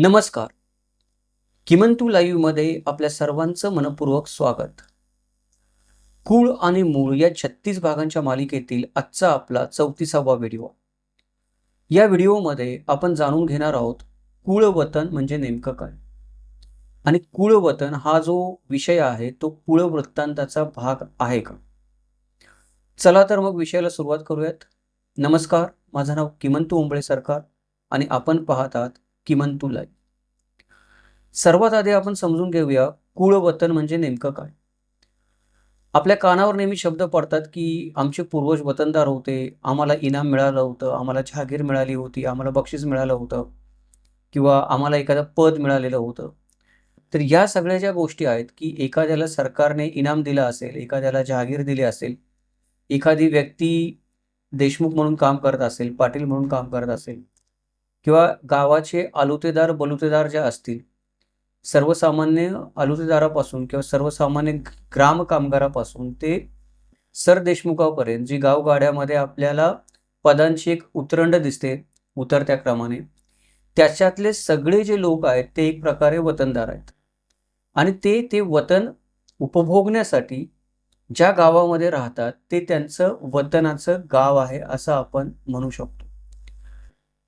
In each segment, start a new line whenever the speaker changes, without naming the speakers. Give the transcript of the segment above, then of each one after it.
नमस्कार. किमंतू लाईव्हमध्ये आपल्या सर्वांचं मनपूर्वक स्वागत. कुळ आणि मूळ या छत्तीस भागांच्या मालिकेतील आजचा आपला चौतीसावा व्हिडिओ. या व्हिडिओमध्ये आपण जाणून घेणार आहोत कुळवतन म्हणजे नेमकं काय? आणि कुळवतन हा जो विषय आहे तो कुळवृत्तांताचा भाग आहे का? चला तर मग विषयाला सुरुवात करूयात. नमस्कार माझं नाव किमंतू उंबळे सरकार आणि आपण पाहत किमान तुला सर्वात आधी आपण समजून घेऊया कुळवतन म्हणजे नेमकं काय. आपल्या कानावर नेहमी शब्द पडतात की आमचे पूर्वज वतनदार होते आम्हाला इनाम मिळालं होतं आम्हाला जहागीर मिळाली होती आम्हाला बक्षीस मिळालं होतं किंवा आम्हाला एखादं पद मिळालेलं होतं. तर या सगळ्या ज्या गोष्टी आहेत की एखाद्याला सरकारने इनाम दिलं असेल एखाद्याला जहागीर दिली असेल एखादी व्यक्ती देशमुख म्हणून काम करत असेल पाटील म्हणून काम करत असेल किंवा गावाचे आलुतेदार बलुतेदार ज्या असतील सर्वसामान्य आलुतेदारापासून किंवा सर्वसामान्य ग्राम कामगारापासून ते सरदेशमुखापर्यंत जी गावगाड्यामध्ये आपल्याला पदांची एक उतरंड दिसते उतरत्या क्रमाने त्याच्यातले सगळे जे लोक आहेत ते एक प्रकारे वतनदार आहेत. आणि ते ते वतन उपभोगण्यासाठी ज्या गावामध्ये राहतात ते त्यांचं वतनाचं गाव आहे असं आपण म्हणू शकतो.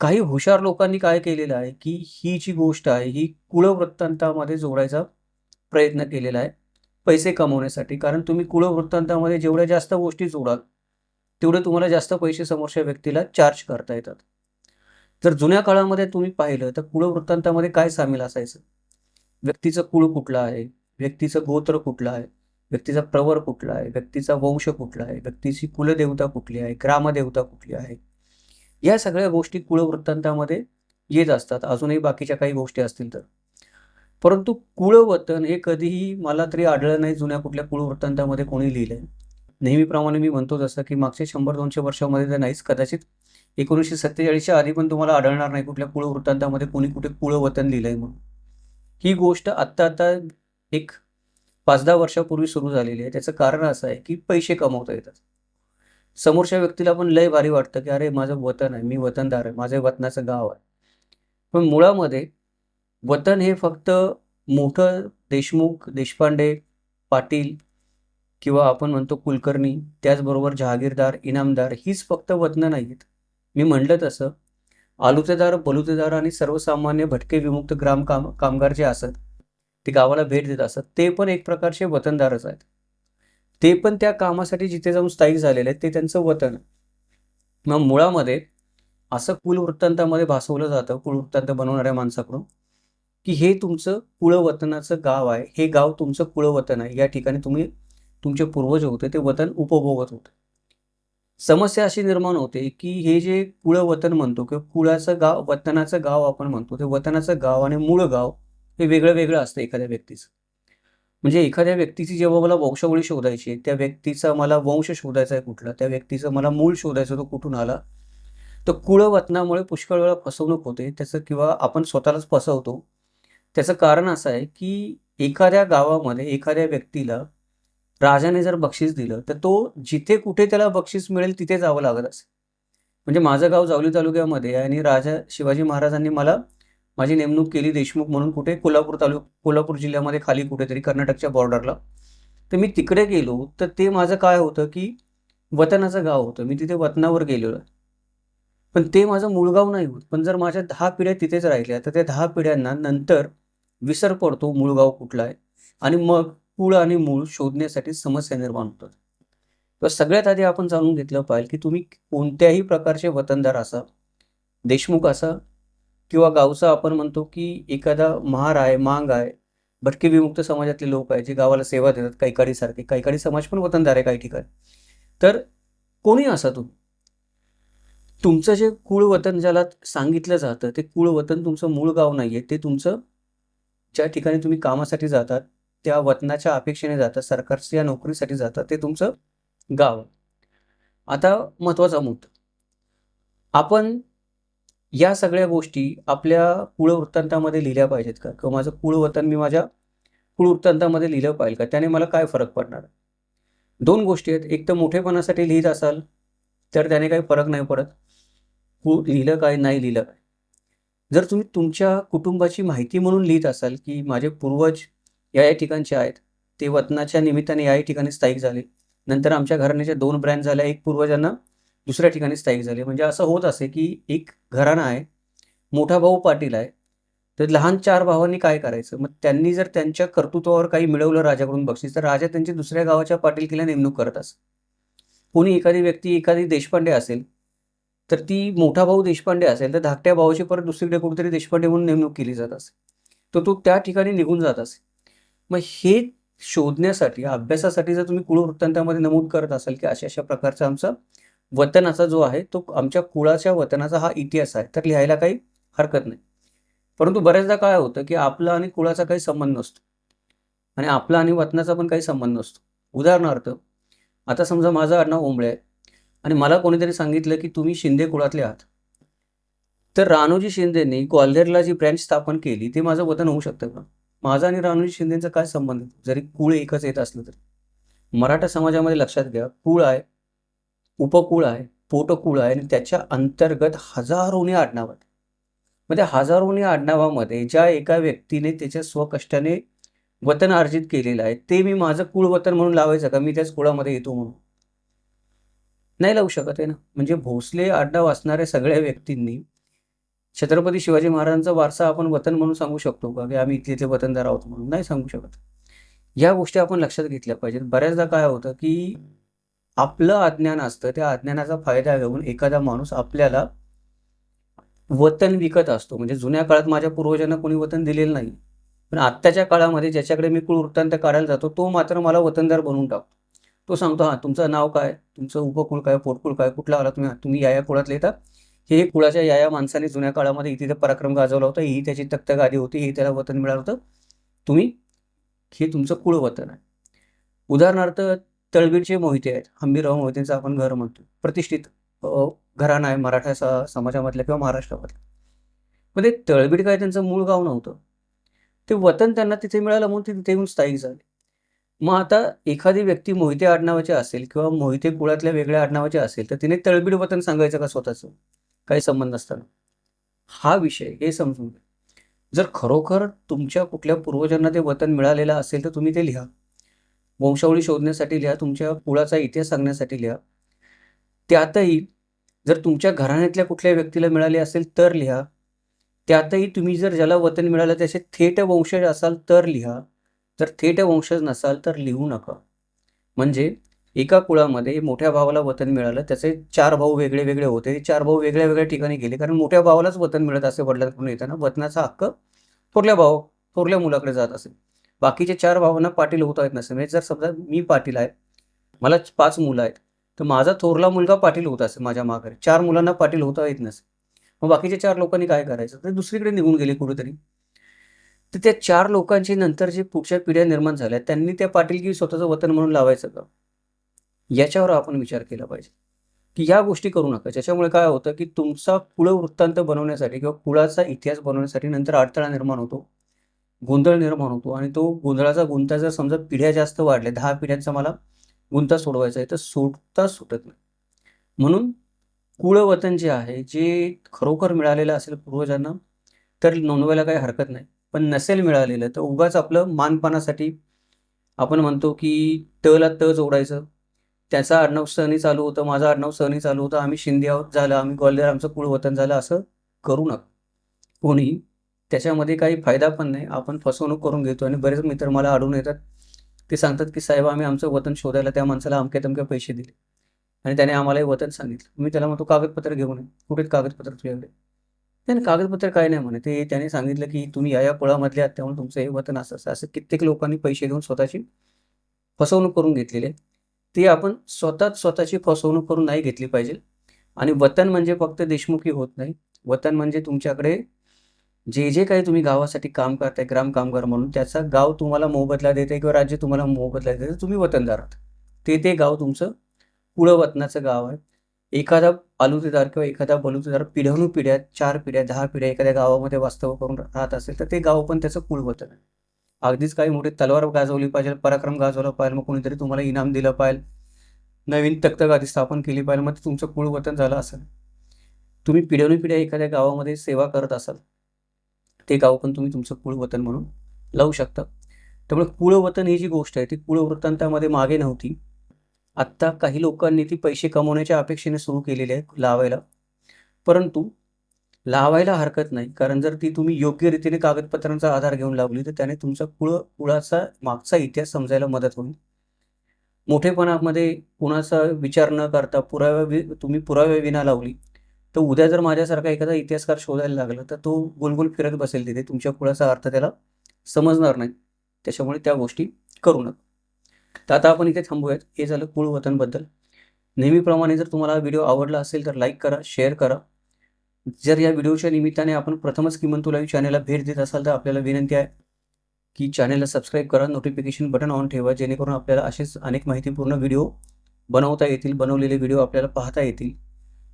काही हुशार लोकांनी काय केलेलं आहे की ही जी गोष्ट आहे ही कुळवृत्तांतामध्ये जोडायचा प्रयत्न केलेला आहे पैसे कमवण्यासाठी. कारण तुम्ही कुळवृत्तांतामध्ये जेवढ्या जास्त गोष्टी जोडाल तेवढे तुम्हाला जास्त पैसे समोरच्या व्यक्तीला चार्ज करता येतात. जर जुन्या काळामध्ये तुम्ही पाहिलं तर कुळवृत्तांतामध्ये काय सामील असायचं? व्यक्तीचं कुळ कुठलं आहे? व्यक्तीचं गोत्र कुठलं आहे? व्यक्तीचा प्रवर कुठला आहे? व्यक्तीचा वंश कुठला आहे? व्यक्तीची कुलदेवता कुठली आहे? ग्रामदेवता कुठली आहे? या सगळ्या गोष्टी कुळवृत्तांतामध्ये येत असतात. अजूनही बाकीच्या काही गोष्टी असतील तर. परंतु कुळवतन हे कधीही मला तरी आढळलं नाही जुन्या कुठल्या कुळवृत्तांतामध्ये कोणी लिहिलंय. नेहमीप्रमाणे मी म्हणतो जसं की मागच्या शंभर दोनशे वर्षामध्ये तर नाहीच. कदाचित एकोणीसशे सत्तेचाळीसच्या आधी पण तुम्हाला आढळणार नाही कुठल्या कुळवृत्तांतामध्ये कोणी कुठे कुळवतन लिहिलंय म्हणून. ही गोष्ट आत्ता आता एक पाच दहा वर्षापूर्वी सुरू झालेली आहे. त्याचं कारण असं आहे की पैसे कमवता येतात. समोरच्या व्यक्तीला पण लय भारी वाटतं की अरे माझं वतन आहे मी वतनदार आहे माझं वतनाचं गाव आहे. पण मुळामध्ये वतन हे फक्त मोठं देशमुख देशपांडे पाटील किंवा आपण म्हणतो कुलकर्णी त्याचबरोबर जहागीरदार इनामदार हीच फक्त वतनं नाही आहेत मी म्हणलं तसं आलुतेदार बलुतेदार आणि सर्वसामान्य भटके विमुक्त ग्राम काम कामगार जे असत ते गावाला भेट देत असत ते पण एक प्रकारचे वतनदारच आहेत. ते पण त्या कामासाठी जिथे जाऊन स्थायिक झालेले आहेत ते त्यांचं वतन मग मुळामध्ये असं कुलवृत्तांतामध्ये भासवलं जातं कुलवृत्तांत बनवणाऱ्या माणसाकडून की हे तुमचं कुळवतनाचं गाव आहे हे गाव तुमचं कुळवतन आहे. या ठिकाणी तुम्ही तुमचे पूर्वज होते ते वतन उपभोगत होते. समस्या अशी निर्माण होते की हे जे कुळवतन म्हणतो किंवा कुळाचं गाव वतनाचं गाव आपण म्हणतो ते वतनाचं गाव आणि मूळ गाव हे वेगळं वेगळं असतं एखाद्या व्यक्तीचं. म्हणजे एखाद्या व्यक्तीची जेव्हा मला वंशावळी शोधायची आहे त्या व्यक्तीचा मला वंश शोधायचा आहे कुठला त्या व्यक्तीचं मला मूळ शोधायचं तो कुठून आला तर कुळवतनामुळे पुष्कळ वेळा फसवणूक होते. त्याचं किंवा आपण स्वतःलाच फसवतो. त्याचं कारण असं आहे की एखाद्या गावामध्ये एखाद्या व्यक्तीला राजाने जर बक्षीस दिलं तर तो जिथे कुठे त्याला बक्षीस मिळेल तिथे जावं लागत असेल म्हणजे माझं गाव जावली तालुक्यामध्ये आहे आणि राजा शिवाजी महाराजांनी मला माझी नेमणूक केली देशमुख म्हणून कुठे? कोल्हापूर तालुक कोल्हापूर जिल्ह्यामध्ये खाली कुठेतरी कर्नाटकच्या बॉर्डरला तर मी तिकडे गेलो तर ते माझं काय होतं की वतनाचं गाव होतं. मी तिथे वतनावर गेलेलो. पण ते माझं मूळ गाव नाही होत. पण जर माझ्या दहा पिढ्या तिथेच राहिल्या तर त्या दहा पिढ्यांना नंतर विसर पडतो मूळ गाव कुठला आहे. आणि मग कुळ आणि मूळ शोधण्यासाठी समस्या निर्माण होतात. तर सगळ्यात आधी आपण जाणून घेतलं पाहिजे की तुम्ही कोणत्याही प्रकारचे वतनदार असा देशमुख असा किंवा गावचा आपण म्हणतो की एखादा महार आहे मांग आहे भटके विमुक्त समाजातले लोक आहे जे गावाला सेवा देतात कैकाडीसारखे. कैकाडी समाज पण वतनदार आहे काही ठिकाणी. तर कोणी असा तुम्ही तुमचं जे कुळ वतन ज्याला सांगितलं जातं ते कुळ वतन तुमचं मूळ गाव नाही आहे ते तुमचं ज्या ठिकाणी तुम्ही कामासाठी जातात त्या वतनाच्या अपेक्षेने जातात सरकारच्या नोकरीसाठी जातात ते तुमचं गाव आता महत्त्वाचा मुद्दा. आपण या सगळ्या गोष्टी आपल्या कुळवृत्तांतामध्ये लिहिल्या पाहिजेत का? किंवा माझं कुळवतन मी माझ्या कुळवृत्तांतामध्ये लिहिलं पाहिजे का? त्याने मला काय फरक पडणार? दोन गोष्टी आहेत. एक तर मोठेपणासाठी लिहित असाल तर त्याने काही फरक नाही पडत. कुळ लिहिलं काय नाही लिहिलं काय? जर तुम्ही तुमच्या कुटुंबाची माहिती म्हणून लिहित असाल की माझे पूर्वज या या ठिकाणचे आहेत ते वतनाच्या निमित्ताने याही ठिकाणी स्थायिक झाले. नंतर आमच्या घराण्याच्या दोन ब्रँड झाल्या. एक पूर्वजांना दुसऱ्या ठिकाणी स्थायिक झाले. म्हणजे असं होत असे की एक घराणा आहे मोठा भाऊ पाटील आहे तर लहान चार भावांनी काय करायचं? मग त्यांनी जर त्यांच्या कर्तृत्वावर काही मिळवलं राजाकडून बक्षीस तर राजा त्यांची दुसऱ्या गावाच्या पाटीलकीला नेमणूक करत असत कोणी एखादी व्यक्ती एखादी देशपांडे असेल तर ती मोठा भाऊ देशपांडे असेल तर धाकट्या भावाची परत दुसरीकडे कुठेतरी देशपांडे म्हणून नेमणूक केली जात असे. तर तो त्या ठिकाणी निघून जात असे. मग हे शोधण्यासाठी अभ्यासासाठी जर तुम्ही कुळवृत्तांतामध्ये नमूद करत असाल की अशा अशा प्रकारचा आमचा वतनाचा जो आहे तो आमच्या कुळाच्या वतनाचा हा इतिहास आहे. तर लिहायला काही हरकत नाही. परंतु बऱ्याचदा काय होतं की आपला आणि कुळाचा काही संबंध नसतो. आणि आपला आणि वतनाचा पण काही संबंध नसतो. उदाहरणार्थ आता समजा माझं आडनाव ओंबळे आहे आणि मला कोणीतरी सांगितलं की तुम्ही शिंदे कुळातले आहात. तर रानोजी शिंदेने ग्वाल्हेरला जी ब्रँच स्थापन केली ते माझं वतन होऊ शकतं का? माझा आणि रानोजी शिंदेचा काय संबंध? जरी कुळ एकच येत असलं तरी. मराठा समाजामध्ये लक्षात घ्या कुळ आहे उपकुळ आहे पोटकुळ आहे आणि त्याच्या अंतर्गत हजारोने आडनाव आहेत. मग त्या हजारोने आडनावामध्ये ज्या एका व्यक्तीने त्याच्या स्वकष्टाने वतन अर्जित केलेलं आहे ते मी माझं कुळ वतन म्हणून लावायचं का? मी त्याच कुळामध्ये येतो म्हणून. नाही लावू शकत आहे ना? म्हणजे भोसले आडनाव असणाऱ्या सगळ्या व्यक्तींनी छत्रपती शिवाजी महाराजांचा वारसा आपण वतन म्हणून सांगू शकतो का? की आम्ही इथले वतनदार आहोत म्हणून? नाही सांगू शकत. या गोष्टी आपण लक्षात घेतल्या पाहिजेत. बऱ्याचदा काय होतं की आपलं अज्ञान असतं त्या अज्ञानाचा फायदा घेऊन एखादा माणूस आपल्याला वतन विकत असतो. म्हणजे जुन्या काळात माझ्या पूर्वजांना कोणी वतन दिलेलं नाही. पण आत्ताच्या काळामध्ये ज्याच्याकडे मी कुळ वृत्तांत काढायला जातो तो मात्र मला वतनदार बनवून टाकतो. तो सांगतो हां तुमचं नाव काय? तुमचं उपकुळ काय? पोटकुळ काय? कुठला आला तुम्ही? तुम्ही या या कुळातले येतात हे कुळाच्या या या माणसाने जुन्या काळामध्ये इथे पराक्रम गाजवला होता. ही त्याची तक्तगादी होती. ही त्याला वतन मिळालं होतं. तुम्ही हे तुमचं कुळ वतन आहे. उदाहरणार्थ तळबीडचे मोहिते आहेत. हंबीरराव मोहितेंचं आपण घर म्हणतो. प्रतिष्ठित घराणं आहे मराठा समाजामधल्या किंवा महाराष्ट्रामधल्या. म्हणजे पण ते तळबीड काय त्यांचं मूळ गाव नव्हतं. ते वतन त्यांना तिथे मिळालं म्हणून ते तिथे येऊन स्थायिक झाले. मग आता एखादी व्यक्ती मोहिते आडनावाचे असेल किंवा मोहिते कुळातल्या वेगळ्या आडनावाचे असेल तर तिने तळबीड वतन सांगायचं का स्वतःचं? काही संबंध नसताना. हा विषय हे समजून घ्या. जर खरोखर तुमच्या कुठल्या पूर्वजांना ते वतन मिळालेलं असेल तर तुम्ही ते लिहा. वंशावळी शोधण्यासाठी लिहा तुमच्या कुळाचा इतिहास सांगण्यासाठी लिहा. त्यातही जर तुमच्या घराण्यातल्या कुठल्या व्यक्तीला मिळाले असेल तर लिहा. त्यातही तुम्ही जर ज्याला वतन मिळालं त्याचे थेट वंशज असाल तर लिहा. जर थेट वंशज नसाल तर लिहू नका. म्हणजे एका कुळामध्ये मोठ्या भावाला वतन मिळालं त्याचे चार भाऊ वेगळे वेगळे होते. चार भाऊ वेगळ्या वेगळ्या ठिकाणी गेले कारण मोठ्या भावालाच वतन मिळत असे वडिलांकडून येताना वतनाचा हक्क थोरल्या भाऊ थोरल्या मुलाकडे जात असेल बाकीचे चार भावांना पाटील होता येत नसेल म्हणजे जर समजा मी पाटील आहे मला पाच मुलं आहेत तर माझा थोरला मुलगा पाटील होत असेल माझ्या माघारी. चार मुलांना पाटील होता येत नसेल मग बाकीच्या चार लोकांनी काय करायचं? तर दुसरीकडे निघून गेले कुठेतरी. तर त्या चार लोकांची नंतर जे पुढच्या पिढ्या निर्माण झाल्या त्यांनी त्या पाटीलकी स्वतःचं वतन म्हणून लावायचं का? याच्यावर आपण विचार केला पाहिजे. की या गोष्टी करू नका. ज्याच्यामुळे काय होतं की तुमचा कुळ वृत्तांत बनवण्यासाठी किंवा कुळाचा इतिहास बनवण्यासाठी नंतर अडथळा निर्माण होतो. गोंधळ निर्माण होतो आणि तो गोंधळाचा गुंता जर समजा पिढ्या जास्त वाढल्या दहा पिढ्यांचा मला गुंता सोडवायचा आहे तर सोडता सुटत नाही. म्हणून कुळवतन जे आहे जे खरोखर मिळालेलं असेल पूर्वजांना तर नोंदवायला काही हरकत नाही. पण नसेल मिळालेलं तर उगाच आपलं मानपानासाठी आपण म्हणतो की तला त जोडायचं. त्याचा आडनाव सहनी चालू होतं माझा आडनाव सहनी चालू होतं आम्ही शिंदे आहोत झालं आम्ही ग्वाल्हेर आमचं कुळवतन झालं असं करू नका. कोणी त्याच्यामध्ये काही फायदा पण नाही. आपण फसवणूक करून घेतो आणि बरेच मित्र मला आढळून येतात. ते सांगतात की साहेब आम्ही आमचं वतन शोधायला त्या माणसाला अमक्या तमक्या पैसे दिले. आणि त्याने आम्हाला हे वतन सांगितलं. मी त्याला म्हणतो कागदपत्र घेऊन ये. कुठेच कागदपत्र तुझ्याकडे? त्याने कागदपत्र काय नाही म्हणे ते त्याने सांगितलं की तुम्ही या या कुळामधले आहात त्यामुळे तुमचं हे वतन असं असं असं. कित्येक लोकांनी पैसे देऊन स्वतःची फसवणूक करून घेतलेली आहे. ती आपण स्वतःच स्वतःची फसवणूक करून नाही घेतली पाहिजे. आणि वतन म्हणजे फक्त देशमुखी होत नाही. वतन म्हणजे तुमच्याकडे जे जे काही तुम्ही गावासाठी काम करताय ग्राम कामगार म्हणून त्याचा गाव तुम्हाला मोबदला देते किंवा राज्य तुम्हाला मोबदला देते तुम्ही वतनदार आहात. ते ते गाव तुमचं कुळवतनाचं गाव आहे. एखादा आलुतेदार किंवा एखादा बलुतेदार पिढ्यानुपिढ्या चार पिढ्या दहा पिढ्या एखाद्या गावामध्ये वास्तव करून राहत असेल तर ते गाव पण त्याचं कुळवतन आहे. अगदीच काही मोठी तलवार गाजवली पाहिजे पराक्रम गाजवला पाहिजे मग कोणीतरी तुम्हाला इनाम दिलं पाहिजे. नवीन तक्तगादी स्थापन केली पाहिजे मग तुमचं कुळवतन झालं असेल. तुम्ही पिढ्यानुपिढ्या एखाद्या गावामध्ये सेवा करत असाल ते गाव पण तुम्ही तुमचं कुळवतन म्हणून लावू शकता. त्यामुळे कुळवतन ही जी गोष्ट आहे ती कुळवृत्तांतामध्ये मागे नव्हती. आत्ता काही लोकांनी ती पैसे कमवण्याच्या अपेक्षेने सुरू केलेली आहे लावायला. परंतु लावायला हरकत नाही कारण जर ती तुम्ही योग्य रीतीने कागदपत्रांचा आधार घेऊन लावली तर त्याने तुमचा कुळ कुळाचा मागचा इतिहास समजायला मदत होईल. मोठेपणामध्ये कुणाचा विचार न करता पुराव्या वि- तुम्ही पुराव्या विना लावली तर उद्या जर माझ्यासारखा एखादा इतिहासकार शोधायला लागला तर तो गोलगोल फिरत बसेल तिथे. तुमच्या कुळाचा अर्थ त्याला समजणार नाही. त्याच्यामुळे त्या गोष्टी करू नका. तर आता आपण इथे थांबूयात. हे झालं कुळ वतनबद्दल. नेहमीप्रमाणे जर तुम्हाला व्हिडिओ आवडला असेल तर लाईक करा शेअर करा. जर या व्हिडिओच्या निमित्ताने आपण प्रथमच किमंतू लाईव्ह चॅनलला भेट देत असाल तर आपल्याला विनंती आहे की चॅनलला सबस्क्राईब करा नोटिफिकेशन बटन ऑन ठेवा जेणेकरून आपल्याला असेच अनेक माहितीपूर्ण व्हिडिओ बनवता येतील बनवलेले व्हिडिओ आपल्याला पाहता येतील.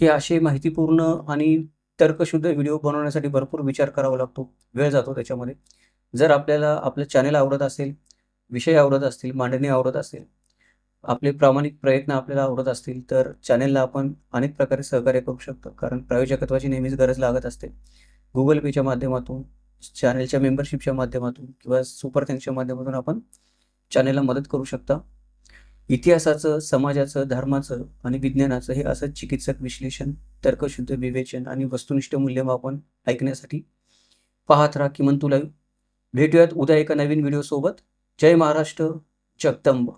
हे असे माहितीपूर्ण आणि तर्कशुद्ध व्हिडिओ बनवण्यासाठी भरपूर विचार करावा लागतो. वेळ जातो त्याच्यामध्ये. जर आपल्याला आपलं चॅनल आवडत असेल विषय आवडत असतील मांडणी आवडत असेल आपले प्रामाणिक प्रयत्न आपल्याला आवडत असतील तर चॅनेलला आपण अनेक प्रकारे सहकार्य करू शकतो. कारण प्रायोजकत्वाची नेहमीच गरज लागत असते. गुगल पेच्या माध्यमातून चॅनेलच्या मेंबरशिपच्या माध्यमातून किंवा सुपर थँक्सच्या माध्यमातून आपण चॅनेलला मदत करू शकता. इतिहासाचं समाजाचं धर्माचं आणि विज्ञानाचं हे असं चिकित्सक विश्लेषण तर्कशुद्ध विवेचन आणि वस्तुनिष्ठ मूल्यमापन ऐकण्यासाठी पाहत राहा किमान तुला भेटूयात उद्या एका नवीन व्हिडिओसोबत. जय महाराष्ट्र जगदंब.